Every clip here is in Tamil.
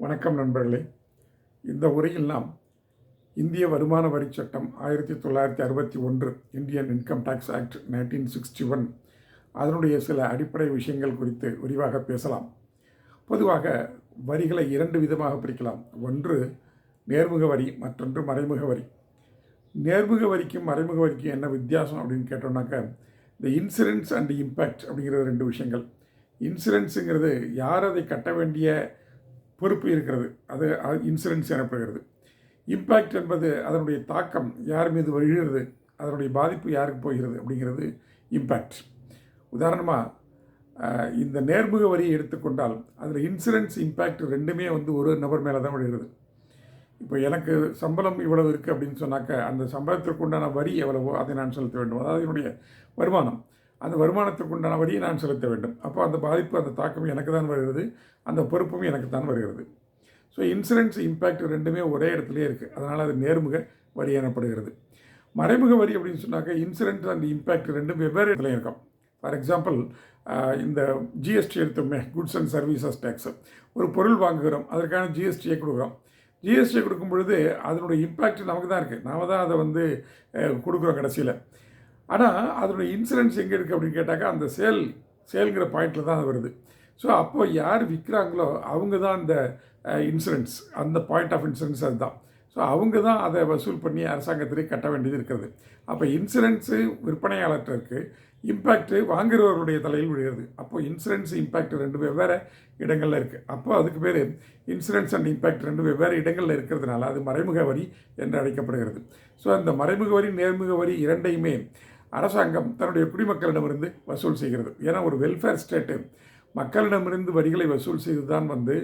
வணக்கம் நண்பர்களே. இந்த உரையில் நாம் இந்திய வருமான வரி சட்டம் ஆயிரத்தி தொள்ளாயிரத்தி அறுபத்தி ஒன்று Indian income tax act nineteen sixty one அதனுடைய சில அடிப்படை விஷயங்கள் குறித்து விரிவாக பேசலாம். பொதுவாக வரிகளை இரண்டு விதமாக பிரிக்கலாம். ஒன்று நேர்முக வரி மற்றொன்று மறைமுக வரி. நேர்முக வரிக்கும் மறைமுக வரிக்கும் என்ன வித்தியாசம் அப்படின்னு கேட்டோம்னாக்க இந்த இன்சூரன்ஸ் அண்ட் இம்பேக்ட் அப்படிங்கிறது ரெண்டு விஷயங்கள். இன்சூரன்ஸுங்கிறது யார் அதை கட்ட வேண்டிய பொறுப்பு இருக்கிறது. அது இன்சூரன்ஸ் எனப்படுகிறது. இம்பேக்ட் என்பது அதனுடைய தாக்கம் யார் மீது விழுகிறது அதனுடைய பாதிப்பு யாருக்கு போகிறது அப்படிங்கிறது இம்பேக்ட் உதாரணமாக இந்த நேர்முக வரியை எடுத்துக்கொண்டால் அதில் இன்சூரன்ஸ் இம்பேக்ட் ரெண்டுமே வந்து ஒரு நபர் மேலே தான் விழுகிறது. இப்போ எனக்கு சம்பளம் இவ்வளவு இருக்குது அப்படின்னு சொன்னாக்க அந்த சம்பளத்திற்கு உண்டான வரி எவ்வளவோ அதை நான் செலுத்த வேண்டும். அதாவது என்னுடைய வருமானம். அந்த வருமானத்திற்கு உண்டான வரியை நான் செலுத்த வேண்டும். அப்போ அந்த பாதிப்பு அந்த தாக்கம் எனக்கு தான் வருகிறது. அந்த பொறுப்பும் எனக்கு தான் வருகிறது. ஸோ இன்சூரன்ஸ் இம்பேக்ட் ரெண்டுமே ஒரே இடத்துலையே இருக்குது அதனால் அது நேர்முக வரி எனப்படுகிறது. மறைமுக வரி அப்படின்னு சொன்னாக்க இன்சூரன்ஸ் அண்ட் இம்பேக்ட் ரெண்டும் வெவ்வேறு இடத்துல இருக்கும். ஃபார் எக்ஸாம்பிள் இந்த ஜிஎஸ்டி எடுத்தோமே குட்ஸ் அண்ட் சர்வீசஸ் டேக்ஸ் ஒரு பொருள் வாங்குகிறோம் அதற்கான ஜிஎஸ்டியை கொடுக்குறோம். ஜிஎஸ்டியை கொடுக்கும் பொழுது அதனுடைய இம்பேக்ட் நமக்கு தான் இருக்குது நாம் தான் அதை வந்து கொடுக்குறோம் கடைசியில். ஆனால் அதனுடைய இன்சூரன்ஸ் எங்கே இருக்குது அப்படின்னு கேட்டாக்கா அந்த சேல் சேல்ங்கிற பாயிண்டில் தான் அது வருது. ஸோ அப்போ யார் விற்கிறாங்களோ அவங்க தான் அந்த இன்சூரன்ஸ் அந்த பாயிண்ட் ஆஃப் இன்சூரன்ஸ் அதுதான். ஸோ அவங்க தான் அதை வசூல் பண்ணி அரசாங்கத்திற்கு கட்ட வேண்டியது இருக்கிறது. அப்போ இன்சூரன்ஸு விற்பனையாளர்கிட்ட இருக்குது இம்பேக்ட்டு வாங்குறவர்களுடைய தலையில் விழுகிறது. அப்போ இன்சூரன்ஸ் இம்பேக்ட் ரெண்டு வெவ்வேறு இடங்களில் இருக்குது அப்போ அதுக்கு பேர் இன்சூரன்ஸ் அண்ட் இம்பேக்ட் ரெண்டு வெவ்வேறு இடங்களில் இருக்கிறதுனால அது மறைமுக வரி என்று அழைக்கப்படுகிறது. ஸோ அந்த மறைமுக வரி நேர்முக வரி இரண்டையுமே அரசாங்கம் தன்னுடைய குடிமக்களிடமிருந்து வசூல் செய்கிறது. ஏன்னா ஒரு வெல்ஃபேர் ஸ்டேட்டு மக்களிடமிருந்து வரிகளை வசூல் செய்து தான் வந்து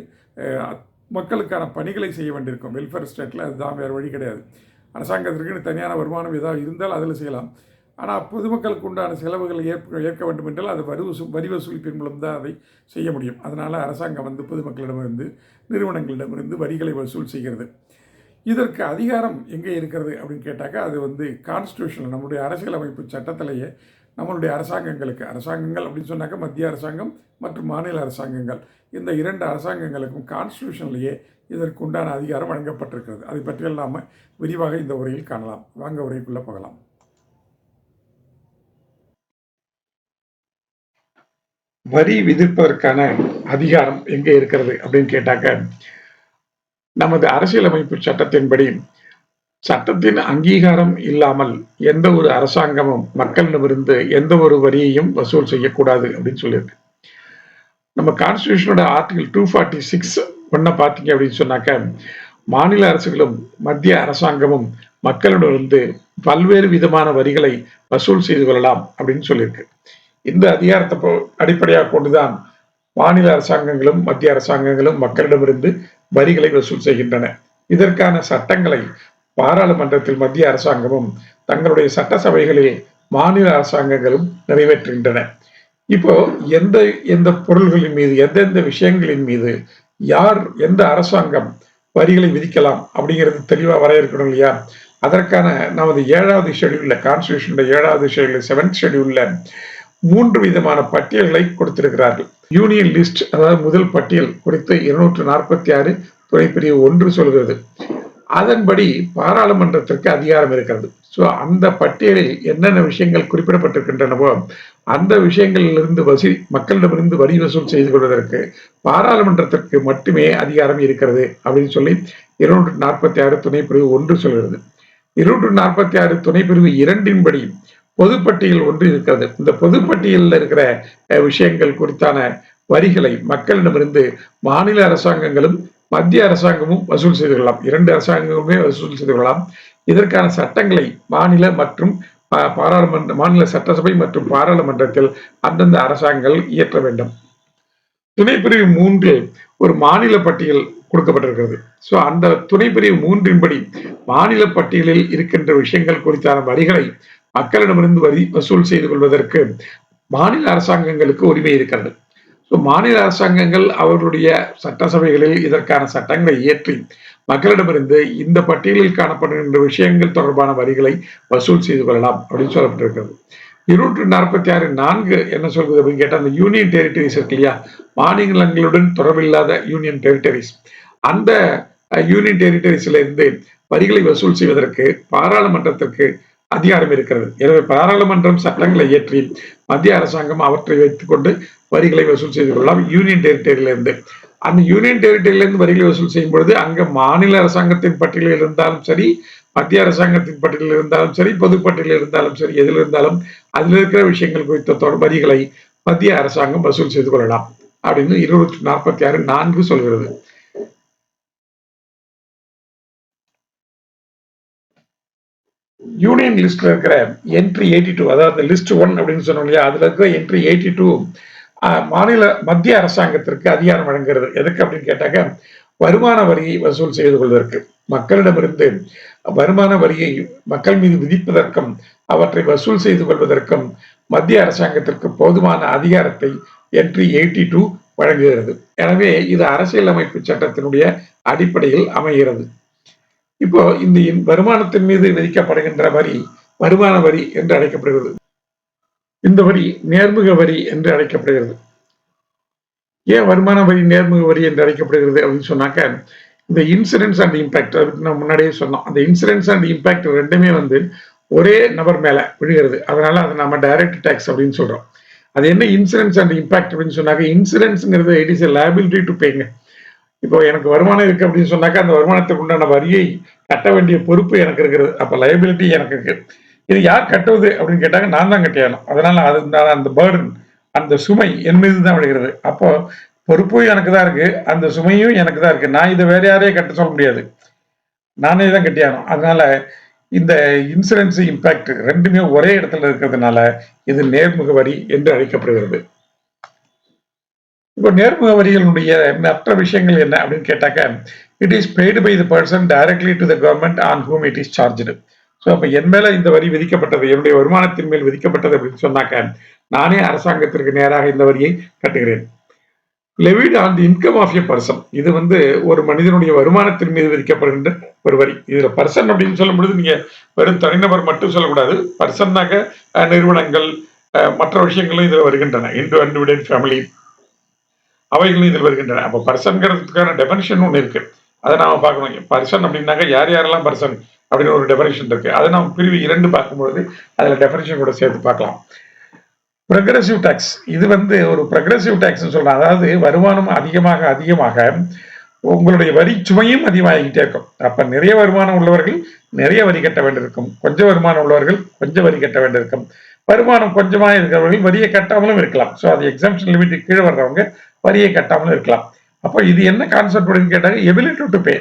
மக்களுக்கான பணிகளை செய்ய வேண்டியிருக்கும். வெல்ஃபேர் ஸ்டேட்டில் அதுதான் வேறு வழி கிடையாது. அரசாங்கத்திற்கு தனியான வருமானம் ஏதாவது இருந்தால் அதில் செய்யலாம். ஆனால் பொதுமக்களுக்கு உண்டான செலவுகளை ஏற்க ஏற்க வேண்டும் என்றால் அது வரி வசூல் வரி வசூலிப்பின் மூலம் தான் அதை செய்ய முடியும். அதனால் அரசாங்கம் வந்து பொதுமக்களிடமிருந்து நிறுவனங்களிடமிருந்து வரிகளை வசூல் செய்கிறது. இதற்கு அதிகாரம் எங்கே இருக்கிறது அப்படின்னு கேட்டாக்கா அது வந்து கான்ஸ்டியூஷனில் நம்முடைய அரசியலமைப்பு சட்டத்திலேயே நம்மளுடைய அரசாங்கங்களுக்கு. அரசாங்கங்கள் அப்படின்னு சொன்னாக்கா மத்திய அரசாங்கம் மற்றும் மாநில அரசாங்கங்கள். இந்த இரண்டு அரசாங்கங்களுக்கும் கான்ஸ்டியூஷன்லேயே இதற்கு உண்டான அதிகாரம் வழங்கப்பட்டிருக்கிறது. அதை பற்றியெல்லாம் நாம் விரிவாக இந்த உரையில் காணலாம். வாங்க உரைக்குள்ளே போகலாம். வரி விதிப்பதற்கான அதிகாரம் எங்கே இருக்கிறது அப்படின்னு கேட்டாக்க நமது அரசியலமைப்பு சட்டத்தின்படி சட்டத்தின் அங்கீகாரம் இல்லாமல் எந்த ஒரு அரசாங்கமும் மக்களிடமிருந்து எந்த ஒரு வரியையும் வசூல் செய்யக்கூடாது அப்படின்னு சொல்லியிருக்கு. நம்ம கான்ஸ்டியூஷனோட ஆர்டிகல் டூ ஃபார்ட்டி சிக்ஸ் ஒன்ன பார்த்தீங்க அப்படின்னு சொன்னாக்க மாநில அரசுகளும் மத்திய அரசாங்கமும் மக்களிடமிருந்து பல்வேறு விதமான வரிகளை வசூல் செய்து கொள்ளலாம் அப்படின்னு சொல்லியிருக்கு. இந்த அதிகாரத்தை அடிப்படையாக கொண்டுதான் மாநில அரசாங்கங்களும் மத்திய அரசாங்கங்களும் மக்களிடமிருந்து வரிகளை வசூல் செய்கின்றன. இதற்கான சட்டங்களை பாராளுமன்றத்தில் மத்திய அரசாங்கமும் தங்களுடைய சட்டசபைகளில் மாநில அரசாங்கங்களும் நிறைவேற்றுகின்றன. இப்போ எந்த எந்த பொருள்களின் மீது எந்தெந்த விஷயங்களின் மீது யார் எந்த அரசாங்கம் வரிகளை விதிக்கலாம் அப்படிங்கிறது தெளிவாக வரையறுக்கணும் இல்லையா? அதற்கான நமது ஏழாவது ஷெடியூல்ல கான்ஸ்டியூஷன் ஏழாவது ஷெடியூல் செவன்த் ஷெடியூல்ல மூன்று விதமான பட்டியல்களை கொடுத்திருக்கிறார்கள். யூனியன் லிஸ்ட் அதாவது முதல் பட்டியல் குறித்து இருநூற்று நாற்பத்தி ஆறு துணைப்பிரிவு ஒன்று சொல்கிறது. அதன்படி பாராளுமன்றத்திற்கு அதிகாரம் இருக்கிறது. ஸோ அந்த பட்டியலில் என்னென்ன விஷயங்கள் குறிப்பிடப்பட்டிருக்கின்றனவோ அந்த விஷயங்களிலிருந்து வசி மக்களிடமிருந்து வரி வசூல் செய்து கொள்வதற்கு பாராளுமன்றத்திற்கு மட்டுமே அதிகாரம் இருக்கிறது அப்படின்னு சொல்லி இருநூற்று நாற்பத்தி ஆறு துணைப்பிரிவு ஒன்று சொல்கிறது. இருநூற்று நாற்பத்தி ஆறு துணைப்பிரிவு இரண்டின்படி பொதுப்பட்டியல் ஒன்று இருக்கிறது. இந்த பொதுப்பட்டியலில் இருக்கிற விஷயங்கள் குறித்தான வரிகளை மக்களிடமிருந்து மாநில அரசாங்கங்களும் மத்திய அரசாங்கமும் வசூல் செய்து கொள்ளலாம். இரண்டு அரசாங்கங்களுமே வசூல் செய்து கொள்ளலாம். இதற்கான சட்டங்களை மாநில மற்றும் பாராளுமன்ற மாநில சட்டசபை மற்றும் பாராளுமன்றத்தில் அந்தந்த அரசாங்கங்கள் இயற்ற வேண்டும். துணைப்பிரிவு மூன்றில் ஒரு மாநில பட்டியல் கொடுக்கப்பட்டிருக்கிறது. ஸோ அந்த துணைப்பிரிவு மூன்றின்படி மாநில பட்டியலில் இருக்கின்ற விஷயங்கள் குறித்தான வரிகளை மக்களிடமிருந்து வரி வசூல் செய்து கொள்வதற்கு மாநில அரசாங்கங்களுக்கு உரிமை இருக்கிறது. ஸோ மாநில அரசாங்கங்கள் அவர்களுடைய சட்டசபைகளில் இதற்கான சட்டங்களை இயற்றி மக்களிடமிருந்து இந்த பட்டியலில் காணப்படுகின்ற விஷயங்கள் தொடர்பான வரிகளை வசூல் செய்து கொள்ளலாம் அப்படின்னு சொல்லப்பட்டிருக்கிறது. இருநூற்று நாற்பத்தி ஆறு நான்கு என்ன சொல்றது அப்படின்னு கேட்டால் அந்த யூனியன் டெரிட்டரிஸ் இருக்கு இல்லையா? மாநிலங்களுடன் தொடர்பில்லாத யூனியன் டெரிட்டரிஸ் அந்த யூனியன் டெரிட்டரிஸ்ல இருந்து வரிகளை வசூல் செய்வதற்கு பாராளுமன்றத்திற்கு அதிகாரம் இருக்கிறது. எனவே பாராளுமன்றம் சட்டங்களை இயற்றி மத்திய அரசாங்கம் அவற்றை வைத்துக்கொண்டு வரிகளை வசூல் செய்து கொள்ளலாம். யூனியன் டெரிட்டரியிலிருந்து அந்த யூனியன் டெரிட்டரியிலிருந்து வரிகளை வசூல் செய்யும் பொழுது அங்க மாநில அரசாங்கத்தின் பட்டியலில் இருந்தாலும் சரி மத்திய அரசாங்கத்தின் பட்டியலில் இருந்தாலும் சரி பொதுப்பட்டியலில் இருந்தாலும் சரி எதில் இருந்தாலும் அதில் இருக்கிற விஷயங்கள் குறித்த வரிகளை மத்திய அரசாங்கம் வசூல் செய்து கொள்ளலாம். அப்படின்னு இருநூற்றி நாற்பத்தி ஆறு நான்கு சொல்கிறது. யூனியன் லிஸ்ட்ல இருக்கிற என்ட்ரி எயிட்டி டூ அதாவது லிஸ்ட் ஒன் அப்படின்னு சொன்னோம் இல்லையா? அதுல இருக்கிற என்ட்ரி எயிட்டி டூ மாநில மத்திய அரசாங்கத்திற்கு அதிகாரம் வழங்குகிறது. எதுக்கு அப்படின்னு கேட்டாக்க வருமான வரியை வசூல் செய்து கொள்வதற்கு. மக்களிடமிருந்து வருமான வரியை மக்கள் மீது விதிப்பதற்கும் அவற்றை வசூல் செய்து கொள்வதற்கும் மத்திய அரசாங்கத்திற்கு போதுமான அதிகாரத்தை என்ட்ரி எயிட்டி டூ வழங்குகிறது. எனவே இது அரசியலமைப்பு சட்டத்தினுடைய அடிப்படையில் அமைகிறது. இப்போ இந்த வருமானத்தின் மீது விதிக்கப்படுகின்ற வரி வருமான வரி என்று அழைக்கப்படுகிறது. இந்த வரி நேர்முக வரி என்று அழைக்கப்படுகிறது. ஏன் வருமான வரி நேர்முக வரி என்று அழைக்கப்படுகிறது அப்படின்னு சொன்னாக்க இந்த இன்சூரன்ஸ் அண்ட் இம்பாக்ட் அதுக்கு நான் முன்னாடியே சொன்னோம். அந்த இன்சூரன்ஸ் அண்ட் இம்பாக்ட் ரெண்டுமே வந்து ஒரே நபர் மேல விழுகிறது. அதனால அதை நம்ம டைரக்ட் டேக்ஸ் அப்படின்னு சொல்றோம். அது என்ன இன்சூரன்ஸ் அண்ட் இம்பாக்ட் அப்படின்னு சொன்னாக்க இன்சூரன்ஸ்ங்கிறது it is a liability to பேங்க இப்போ எனக்கு வருமானம் இருக்கு அப்படின்னு சொன்னாக்கா அந்த வருமானத்துக்கு உண்டான வரியை கட்ட வேண்டிய பொறுப்பு எனக்கு இருக்கிறது. அப்போ லயபிலிட்டி எனக்கு இருக்கு. இது யார் கட்டுவது அப்படின்னு கேட்டாங்க நான் தான் கட்டியாலும் அதனால அது அந்த பேர்டன் அந்த சுமை என் மீது தான் விழுகிறது. அப்போ பொறுப்பும் எனக்கு தான் இருக்கு. அந்த சுமையும் எனக்கு தான் இருக்கு. நான் இதை வேற யாரையும் கட்ட சொல்ல முடியாது. நானே தான் கட்டியாகணும் அதனால இந்த இன்சூரன்ஸ் இம்பாக்ட் ரெண்டுமே ஒரே இடத்துல இருக்கிறதுனால இது நேர்முக வரி என்று அழைக்கப்படுகிறது. இப்போ நேர்முக வரிகளுடைய மற்ற விஷயங்கள் என்ன அப்படின்னு கேட்டாக்க it is paid by the person directly to the government on whom it is charge so அப்போ என் மேல இந்த வரி விதிக்கப்பட்டது என்னுடைய வருமானத்தின் மேல் விதிக்கப்பட்டது அப்படின்னு சொன்னாக்க நானே அரசாங்கத்திற்கு நேராக இந்த வரியை கட்டுகிறேன். Levied on the income of a person இது வந்து ஒரு மனிதனுடைய வருமானத்தின் மீது விதிக்கப்படுகின்ற ஒரு வரி. இதுல பர்சன் அப்படின்னு சொல்லும் பொழுது நீங்க வெறும் தனிநபர் மட்டும் சொல்லக்கூடாது. பர்சன்னாக நிறுவனங்கள் மற்ற விஷயங்களும் இதுல வருகின்றன. இன்டு அன்டிவிடென்ட் ஃபேமிலி அவைகளும் இதில் வருகின்றன. அப்போ பர்சன்கிறதுக்கான டெபனிஷன் ஒன்று இருக்கு. அதை நாம பார்க்கணும். பர்சன் அப்படின்னாக்க யார் யாரெல்லாம் பர்சன் அப்படின்னு ஒரு டெபனிஷன் இருக்கு. அதை நாம் பிரிவு இரண்டு பார்க்கும்பொழுது அதுல டெபனிஷன் கூட சேர்த்து பார்க்கலாம். ப்ரக்ரெசிவ் டேக்ஸ் இது வந்து ஒரு ப்ரக்ரெசிவ் டேக்ஸ் சொல்றேன் அதாவது வருமானம் அதிகமாக அதிகமாக உங்களுடைய வரி சுமையும் அதிகமாகிக்கிட்டே இருக்கும். அப்ப நிறைய வருமானம் உள்ளவர்கள் நிறைய வரி கட்ட வேண்டியிருக்கும். கொஞ்சம் வருமானம் உள்ளவர்கள் கொஞ்சம் வரி கட்ட வேண்டியிருக்கும். வருமானம் கொஞ்சமாக இருக்கிறவர்கள் வரியை கட்டாமலும் இருக்கலாம். ஸோ அது எக்ஸாம்ஷன் லிமிட் கீழே வர்றவங்க வரியை கட்டாமலும் இருக்கலாம். அப்போ இது என்ன கான்செப்ட் அப்படின்னு கேட்டாங்க எபிலிட்டி டு பே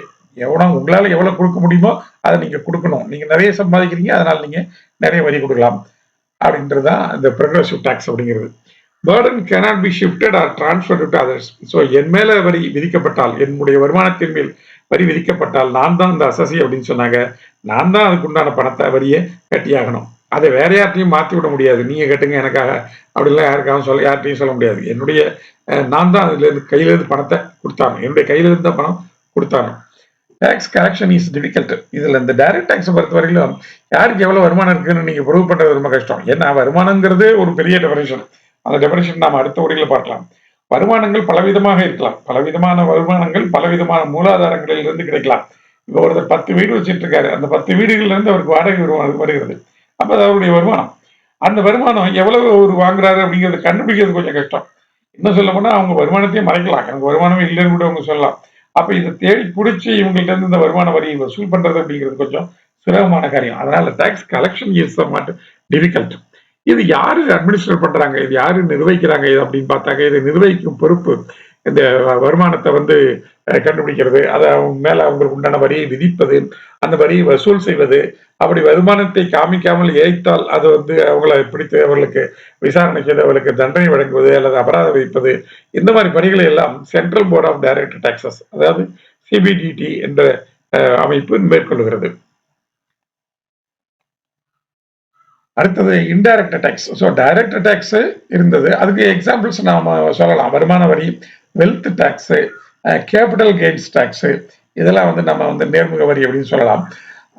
எவ்வளோ உங்களால் எவ்வளோ கொடுக்க முடியுமோ அதை நீங்கள் கொடுக்கணும். நீங்கள் நிறைய சம்பாதிக்கிறீங்க அதனால் நீங்கள் நிறைய வரி கொடுக்கலாம். அப்படின்றது தான் இந்த ப்ரொக்ரஸிவ் டேக்ஸ் அப்படிங்கிறது. Burden cannot be shifted or transfer to others so என் மேல வரி விதிக்கப்பட்டால் என்னுடைய வருமானத்தின் மேல் வரி விதிக்கப்பட்டால் நான் தான் இந்த அசசி அப்படின்னு சொன்னாங்க. நான் தான் அதுக்கு உண்டான பணத்தை வரியை கட்டியாகணும். அதை வேற யார்ட்டையும் மாற்றி விட முடியாது. நீங்க கேட்டுங்க எனக்காக. அப்படிலாம் யாருக்காகவும் சொல்ல யார்ட்டையும் சொல்ல முடியாது. என்னுடைய நான் தான் அதுல இருந்து கையில இருந்து பணத்தை கொடுத்தாங்க என்னுடைய கையில இருந்த பணம் கொடுத்தாங்க டேக்ஸ் கலெக்ஷன் இஸ் டிஃபிகல்ட் இதுல இந்த டைரக்ட் டேக்ஸ் பொறுத்த வரையிலும் யாருக்கு எவ்வளவு வருமானம் இருக்குன்னு நீங்க ப்ரூவ் பண்றது ரொம்ப கஷ்டம். ஏன்னா வருமானங்கிறது ஒரு பெரிய டெபரேஷன் அந்த டெபரேஷன் நாம அடுத்த உரையில பார்க்கலாம். வருமானங்கள் பலவிதமாக இருக்கலாம். பலவிதமான வருமானங்கள் பலவிதமான மூலாதாரங்களில் இருந்து கிடைக்கலாம். இப்போ ஒருத்தர் பத்து வீடு வச்சுட்டு இருக்காரு. அந்த பத்து வீடுகள்ல இருந்து அவருக்கு வாடகை வருமானம் வருகிறது. அப்போ அது அவருடைய வருமானம். அந்த வருமானம் எவ்வளவு அவர் வாங்குறாரு அப்படிங்கிறத கண்டுபிடிக்கிறது கொஞ்சம் கஷ்டம். இன்னும் சொல்ல போனா அவங்க வருமானத்தையும் மறைக்கலாம். எனக்கு வருமானமே இல்லைன்னு கூட அவங்க சொல்லலாம். அப்ப இதை தேடி பிடிச்சி இவங்கள்ட்ட இருந்து இந்த வருமான வரியை வசூல் பண்றது அப்படிங்கிறது கொஞ்சம் சிரமமான காரியம். அதனால tax collection is more difficult இது யாரு அட்மினிஸ்டர் பண்றாங்க? இது யாரு நிர்வகிக்கிறாங்க? இது அப்படின்னு பார்த்தாங்க இதை நிர்வகிக்கும் பொறுப்பு இந்த வருமானத்தை வந்து கண்டுபிடிக்கிறது அதை அவங்க மேல அவங்களுக்கு உண்டான வரியை விதிப்பது அந்த வரியை வசூல் செய்வது அப்படி வருமானத்தை காமிக்காமல் ஏய்த்தால் அது வந்து அவங்களை பிடித்து அவர்களுக்கு விசாரணை செய்து அவர்களுக்கு தண்டனை வழங்குவது அல்லது அபராதம் விதிப்பது இந்த மாதிரி பணிகளை எல்லாம் central board of direct taxes அதாவது சிபிடிடி என்ற அமைப்பு மேற்கொள்கிறது. அடுத்தது indirect tax so direct tax இருந்தது. அதுக்கு எக்ஸாம்பிள்ஸ் நாம சொல்லலாம். வருமான வரி wealth tax capital gains tax இதெல்லாம் வந்து நம்ம வந்து நேர்முக வரி அப்படின்னு சொல்லலாம்.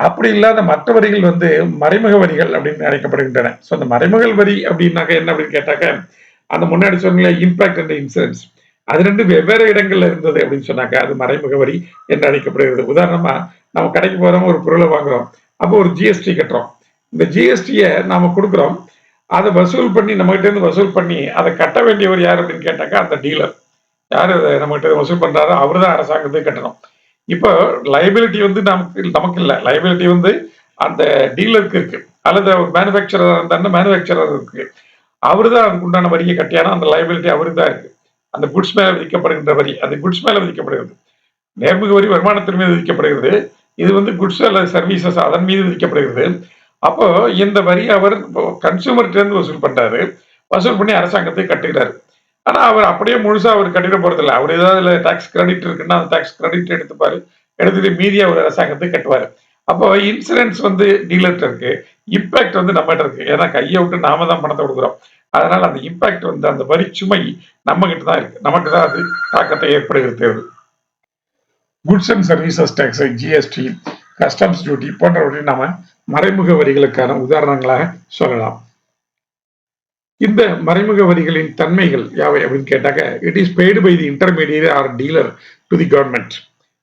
அப்படி இல்லாத மற்ற வரிகள் வந்து மறைமுக வரிகள் அப்படின்னு அழைக்கப்படுகின்றன. ஸோ அந்த மறைமுக வரி அப்படின்னாக்க என்ன அப்படின்னு கேட்டாக்க அந்த முன்னாடி சொன்னீங்க இம்பாக்ட் அண்ட் இன்சூரன்ஸ் அது ரெண்டு வெவ்வேறு இடங்கள்ல இருந்தது அப்படின்னு சொன்னாக்க அது மறைமுக வரி என்று அழைக்கப்படுகிறது. உதாரணமா நம்ம கடைக்கு போறோம் ஒரு பொருளை வாங்குறோம். அப்போ ஒரு ஜிஎஸ்டி கட்டுறோம். இந்த ஜிஎஸ்டியை நாம கொடுக்குறோம். அதை வசூல் பண்ணி நம்மகிட்ட இருந்து வசூல் பண்ணி அதை கட்ட வேண்டியவர் யார் அப்படின்னு கேட்டாக்கா அந்த டீலர் யார் நம்மகிட்ட வசூல் பண்றாரோ அவர் தான் அரசாங்கத்துக்கு கட்டணும். இப்போ லைபிலிட்டி வந்து நமக்கு நமக்கு இல்லை. லைபிலிட்டி வந்து அந்த டீலருக்கு இருக்கு. அல்லது மேனுஃபேக்சரர் இருந்தாருன்னா மேனுஃபேக்சரர் இருக்கு. அவரு தான் அதுக்கு உண்டான வரியை கட்டியானா அந்த லைபிலிட்டி அவருக்கு தான் இருக்கு. அந்த குட்ஸ் மேல விதிக்கப்படுகின்ற வரி அந்த குட்ஸ் மேல விதிக்கப்படுகிறது. நேர்முக வரி வருமானத்தின் மீது விதிக்கப்படுகிறது. இது வந்து குட்ஸ் அல்லது சர்வீசஸ் அதன் மீது விதிக்கப்படுகிறது. அப்போ இந்த வரி அவர் கன்சூமர்கிட்ட இருந்து வசூல் பண்றாரு. வசூல் பண்ணி அரசாங்கத்தை கட்டுகிறாரு. ஆனா அவர் அப்படியே முழுசா அவர் கட்டிட போறதில்ல. அவர் ஏதாவது டாக்ஸ் கிரெடிட் இருக்குன்னா அந்த டாக்ஸ் கிரெடிட் எடுத்துப்பாரு. எடுத்துட்டு மீதி அவர் அரசாங்கத்துக்கு கட்டுவாரு. அப்போ இன்சூரன்ஸ் வந்து டீலர்கிட்ட இருக்கு. இம்பாக்ட் வந்து நம்மகிட்ட இருக்கு. ஏன்னா கையை விட்டு நாம தான் பணத்தை கொடுக்குறோம். அதனால அந்த இம்பாக்ட் வந்து அந்த வரி சுமை நம்ம கிட்ட தான் இருக்கு. நமக்கு தான் அது தாக்கத்தை ஏற்படுகிறது goods and services tax GST customs duty போன்றவற்றை நாம மறைமுக வரிகளுக்கான உதாரணங்களாக சொல்லலாம். இந்த மறைமுக வரிகளின் தன்மைகள் யாவை அப்படின்னு கேட்டாக்க it is paid by the intermediate or dealer to the government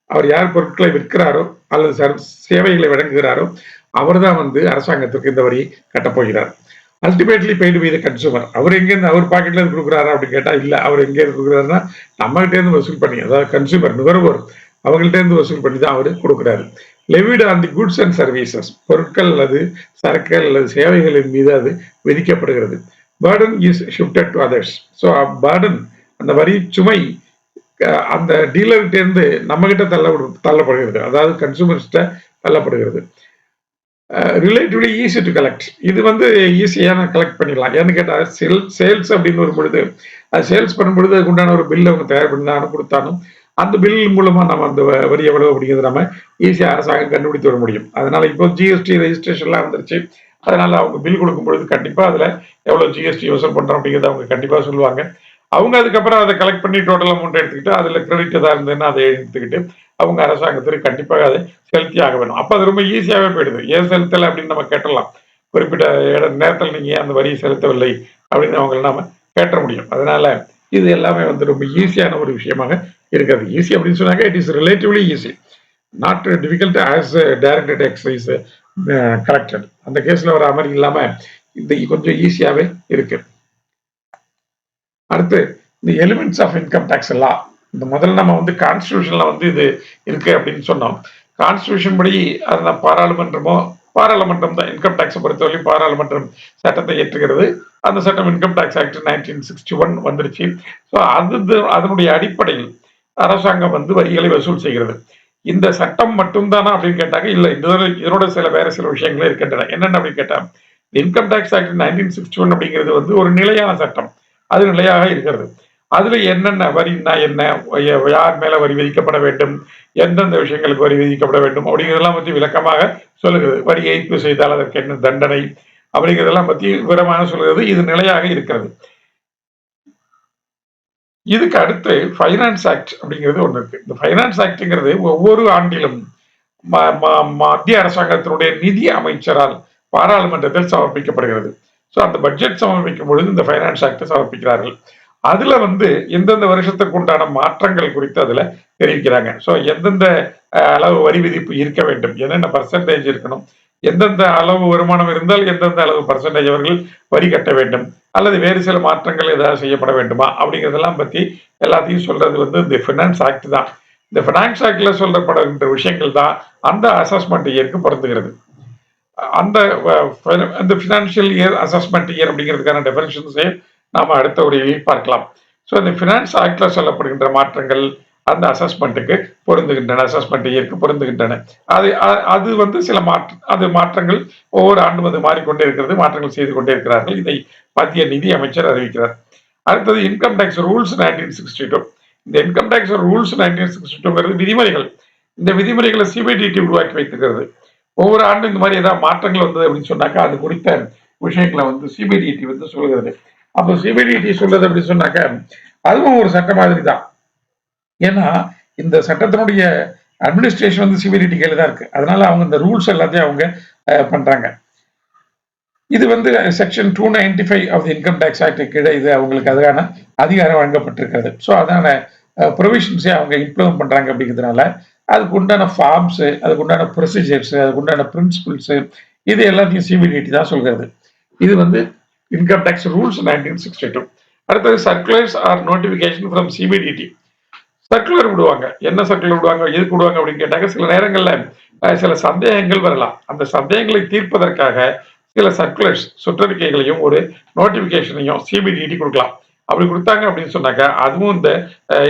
அவர் யார் பொருட்களை விற்கிறாரோ அல்லது சேவைகளை வழங்குகிறாரோ அவர் தான் வந்து அரசாங்கத்திற்கு இந்த வரியை கட்டப்போகிறார் ultimately paid by the consumer அவர் எங்கேருந்து அவர் பாக்கெட்ல இருந்து கொடுக்குறாரா அப்படின்னு கேட்டா இல்ல அவர் எங்கே இருந்து கொடுக்குறாருன்னா நம்மகிட்ட இருந்து வசூல் பண்ணி அதாவது கன்சூமர் நுகர்வோர் அவங்கள்ட்ட இருந்து வசூல் பண்ணி தான் அவர் கொடுக்குறாரு. Levied on the goods and services பொருட்கள் அல்லது சரக்குகள் அல்லது சேவைகளின் மீது அது விதிக்கப்படுகிறது. Burden is shifted to others so burden அந்த வரி சுமை அந்த டீலர்கிட்ட இருந்து நம்ம கிட்ட தள்ள தள்ளப்படுகிறது. அதாவது கன்சூமர்ஸ்கிட்ட தள்ளப்படுகிறது. ரிலேட்டிவ்லி ஈஸி டு கலெக்ட் இது வந்து ஈஸியான கலெக்ட் பண்ணிடலாம். ஏன்னு கேட்டால் சேல் சேல்ஸ் அப்படின்னு வரும்பொழுது பொழுது அது சேல்ஸ் பண்ணும் பொழுது அதுக்கு உண்டான ஒரு பில் அவங்க தயார் பண்ணாலும் கொடுத்தாலும் அந்த பில் மூலமா நம்ம அந்த வரி எவ்வளவு அப்படிங்கிறது நம்ம ஈஸியாக அரசாங்கம் கண்டுபிடித்து வர முடியும். அதனால இப்போ ஜிஎஸ்டி ரெஜிஸ்ட்ரேஷன்லாம் வந்துருச்சு. அதனால அவங்க பில் கொடுக்கும் பொழுது கண்டிப்பா அதுல எவ்வளவு ஜிஎஸ்டி வசூல் பண்றோம் அப்படிங்கிறத அவங்க கண்டிப்பா சொல்லுவாங்க. அவங்க அதுக்கப்புறம் அதை கலெக்ட் பண்ணி டோட்டல் அமௌண்ட் எடுத்துக்கிட்டு அதுல கிரெடிட் ஏதாவது இருந்ததுன்னா அதை எடுத்துக்கிட்டு அவங்க அரசாங்கத்திற்கு கண்டிப்பாக அதை செலுத்தி ஆக வேணும் அப்ப அது ரொம்ப ஈஸியாகவே போயிடுது. ஏன் செலுத்தலை அப்படின்னு நம்ம கேட்டலாம் குறிப்பிட்ட இட நேரத்தில் நீங்க அந்த வரியை செலுத்தவில்லை அப்படின்னு அவங்களை நாம கேட்ட முடியும். அதனால இது எல்லாமே வந்து ரொம்ப ஈஸியான ஒரு விஷயமாக இருக்கிறது. ஈஸி அப்படின்னு சொன்னாங்க it is relatively easy not difficult as directed excise corrected அந்த கேஸ்ல வர மாதிரி இல்லாம இந்த கொஞ்சம் ஈஸியாவே இருக்கு. அடுத்து இந்த எலிமெண்ட்ஸ் ஆஃப் இன்கம் டேக்ஸ் எல்லாம் இந்த முதல்ல நம்ம வந்து கான்ஸ்டியூஷன்ல வந்து இது இருக்கு அப்படின்னு சொன்னோம். கான்ஸ்டியூஷன் படி அந்த பாராளுமன்றமோ பாராளுமன்றம் தான் இன்கம் டேக்ஸை பொறுத்தவரைக்கும் பாராளுமன்றம் சட்டத்தை ஏற்றுகிறது. அந்த சட்டம் income tax act nineteen sixty one வந்துருச்சு ஸோ அது அதனுடைய அடிப்படையில் அரசாங்கம் வந்து வரிகளை வசூல் செய்கிறது. இந்த சட்டம் மட்டும்தானா அப்படின்னு கேட்டாங்க இல்ல இதோட இதனோட சில வேற சில விஷயங்களும் இருக்கின்றன. என்னென்ன அப்படின்னு கேட்டால் income tax act nineteen sixty one அப்படிங்கிறது வந்து ஒரு நிலையான சட்டம். அது நிலையாக இருக்கிறது. அதுல என்னென்ன வரினா என்ன? யார் மேல வரி விதிக்கப்பட வேண்டும்? எந்தெந்த விஷயங்களுக்கு வரி விதிக்கப்பட வேண்டும்? அப்படிங்கிறதெல்லாம் பத்தி விளக்கமாக சொல்லுகிறது. வரி ஏய்ப்பு செய்தால் அதற்கு என்ன தண்டனை? அப்படிங்கிறதெல்லாம் பத்தி விவரமாக சொல்கிறது இது நிலையாக இருக்கிறது. இதுக்கு அடுத்து ஃபைனான்ஸ் ஆக்ட் அப்படிங்கிறது ஒன்று இருக்கு. இந்த ஃபைனான்ஸ் ஆக்ட்ங்கிறது ஒவ்வொரு ஆண்டிலும் மத்திய அரசாங்கத்தினுடைய நிதி அமைச்சரால் பாராளுமன்றத்தில் சமர்ப்பிக்கப்படுகிறது. ஸோ அந்த பட்ஜெட் சமர்ப்பிக்கும் பொழுது இந்த ஃபைனான்ஸ் ஆக்டை சமர்ப்பிக்கிறார்கள். அதுல வந்து எந்தெந்த வருஷத்துக்கு உண்டான மாற்றங்கள் குறித்து அதுல தெரிவிக்கிறாங்க. ஸோ எந்தெந்த அளவு வரி விதிப்பு இருக்க வேண்டும்? என்னென்ன பர்சன்டேஜ் இருக்கணும்? எந்தெந்த அளவு வருமானம் இருந்தால் எந்தெந்த அளவு பர்சன்டேஜ் அவர்கள் வரி கட்ட வேண்டும்? அல்லது வேறு சில மாற்றங்கள் ஏதாவது செய்யப்பட வேண்டுமா? அப்படிங்கிறதெல்லாம் பத்தி எல்லாத்தையும் சொல்றது வந்து இந்த ஃபினான்ஸ் ஆக்ட் தான். இந்த ஃபினான்ஸ் ஆக்டில் சொல்லப்படுகின்ற விஷயங்கள் தான் அந்த அசஸ்மெண்ட் இயருக்கு பொருந்துகிறது. அந்த அந்த ஃபினான்ஷியல் இயர் அசஸ்மெண்ட் இயர் அப்படிங்கிறதுக்கான டெஃபினேஷன்ஸை நாம அடுத்த உரையில் பார்க்கலாம். ஸோ இந்த ஃபினான்ஸ் ஆக்டில் சொல்லப்படுகின்ற மாற்றங்கள் அந்த அசஸ்மெண்ட்டுக்கு பொருந்துகின்றன அசஸ்மெண்ட் இயற்கு பொருந்துகின்றன. அது அது வந்து சில மாற்ற அது மாற்றங்கள் ஒவ்வொரு ஆண்டும் அது மாறிக்கொண்டே இருக்கிறது மாற்றங்கள் செய்து கொண்டே இருக்கிறார்கள் இதை மத்திய நிதி அமைச்சர் அறிவிக்கிறார். அடுத்தது income tax rules nineteen sixty two இந்த income tax rules nineteen sixty டூங்கிறது விதிமுறைகள். இந்த விதிமுறைகளை சிபிடிடி உருவாக்கி வைத்துக்கிறது ஒவ்வொரு ஆண்டும் இந்த மாதிரி ஏதாவது மாற்றங்கள் வந்தது அப்படின்னு சொன்னாக்கா அது குறித்த விஷயங்களை வந்து சிபிடிடி வந்து சொல்கிறது. அப்போ சிபிடிடி சொல்றது அப்படின்னு சொன்னாக்க அதுவும் ஒரு சட்ட மாதிரி தான் ஏன்னா இந்த சட்டத்தினுடைய அட்மினிஸ்ட்ரேஷன் வந்து சிவிலிட்டி கையில தான் இருக்கு. அதனால அவங்க இந்த ரூல்ஸ் எல்லாத்தையும் அவங்க பண்றாங்க. இது வந்து section two ninety five of income tax act கீழே இது அவங்களுக்கு அதுக்கான அதிகாரம் வழங்கப்பட்டிருக்கிறது. ஸோ அதான ப்ரொவிஷன்ஸே அவங்க இம்ப்ளிமெண்ட் பண்றாங்க அப்படிங்கிறதுனால அதுக்கு உண்டான ஃபார்ம்ஸு அதுக்கு உண்டான ப்ரொசீஜர்ஸு அதுக்கு உண்டான பிரின்சிபிள்ஸு இது எல்லாத்தையும் சிபிடிடி தான் சொல்கிறது. இது வந்து income tax rules nineteen sixty two அடுத்தது circulars or notification from CBDT circular விடுவாங்க. என்ன சர்க்குலர் விடுவாங்க? எதுக்கு விடுவாங்க அப்படின்னு கேட்டாங்க சில நேரங்களில் சில சந்தேகங்கள் வரலாம். அந்த சந்தேகங்களை தீர்ப்பதற்காக சில சர்க்குலர்ஸ் சுற்றறிக்கைகளையும் ஒரு நோட்டிஃபிகேஷனையும் சிபிடிடி கொடுக்கலாம். அப்படி கொடுத்தாங்க அப்படின்னு சொன்னாக்க அதுவும் இந்த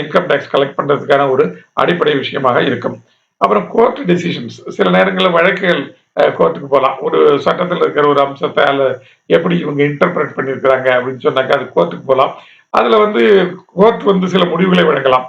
இன்கம் டேக்ஸ் கலெக்ட் பண்ணுறதுக்கான ஒரு அடிப்படை விஷயமாக இருக்கும். அப்புறம் கோர்ட் டெசிஷன்ஸ் சில நேரங்களில் வழக்குகள் கோர்ட்டுக்கு போகலாம் ஒரு சட்டத்தில் இருக்கிற ஒரு அம்சத்தை அதில் எப்படி இவங்க இன்டர்பிரட் பண்ணியிருக்கிறாங்க அப்படின்னு சொன்னாக்க அது கோர்ட்டுக்கு போகலாம் அதில் வந்து கோர்ட் வந்து சில முடிவுகளை வழங்கலாம்.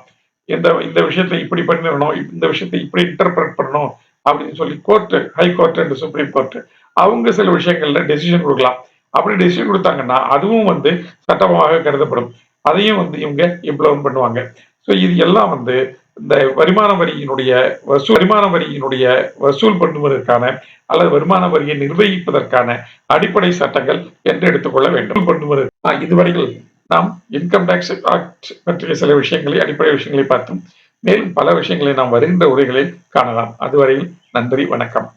இந்த இந்த விஷயத்தை இப்படி பண்ணிடணும் இந்த விஷயத்தை இப்படி இன்டர்பிரட் பண்ணணும் அப்படின்னு சொல்லி court high court and supreme court அவங்க சில விஷயங்கள்ல டெசிஷன் கொடுக்கலாம். அப்படி டெசிஷன் கொடுத்தாங்கன்னா அதுவும் வந்து சட்டமாக கருதப்படும். அதையும் வந்து இவங்க இம்ப்ளிமெண்ட் பண்ணுவாங்க. ஸோ இது எல்லாம் வந்து இந்த வருமான வரியினுடைய வசூல் வருமான வரியினுடைய வசூல் பண்ணுவதற்கான அல்லது வருமான வரியை நிர்வகிப்பதற்கான அடிப்படை சட்டங்கள் என்று எடுத்துக்கொள்ள வேண்டும். பண்ணுவது. இதுவரையில் நாம் இன்கம் டேக்ஸ் ஆக்ட் பற்றிய சில விஷயங்களை அடிப்படை விஷயங்களை பார்த்தோம் மேலும் பல விஷயங்களை நாம் வருகின்ற உரைகளில் காணலாம். அதுவரையில் நன்றி வணக்கம்.